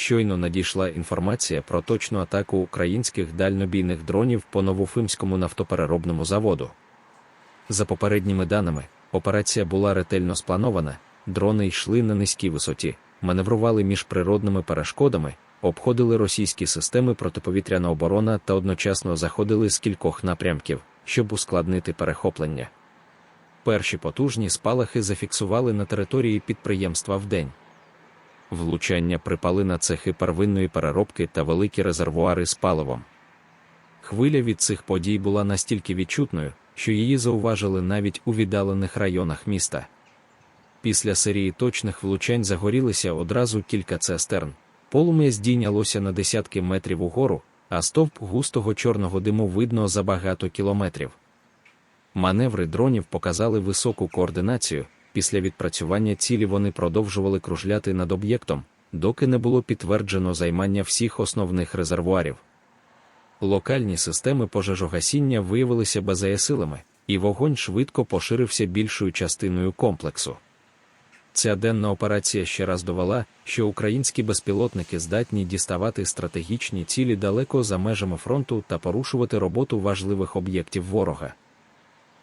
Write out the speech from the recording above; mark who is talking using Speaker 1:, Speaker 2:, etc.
Speaker 1: Щойно надійшла інформація про точну атаку українських дальнобійних дронів по Новофимському нафтопереробному заводу. За попередніми даними, операція була ретельно спланована, дрони йшли на низькій висоті, маневрували між природними перешкодами, обходили російські системи протиповітряна оборона та одночасно заходили з кількох напрямків, щоб ускладнити перехоплення. Перші потужні спалахи зафіксували на території підприємства вдень. Влучання припали на цехи первинної переробки та великі резервуари з паливом. Хвиля від цих подій була настільки відчутною, що її зауважили навіть у віддалених районах міста. Після серії точних влучань загорілися одразу кілька цистерн. Полум'я здійнялося на десятки метрів угору, а стовп густого чорного диму видно за багато кілометрів. Маневри дронів показали високу координацію. Після відпрацювання цілі вони продовжували кружляти над об'єктом, доки не було підтверджено займання всіх основних резервуарів. Локальні системи пожежогасіння виявилися беззаясилими, і вогонь швидко поширився більшою частиною комплексу. Ця денна операція ще раз довела, що українські безпілотники здатні діставати стратегічні цілі далеко за межами фронту та порушувати роботу важливих об'єктів ворога.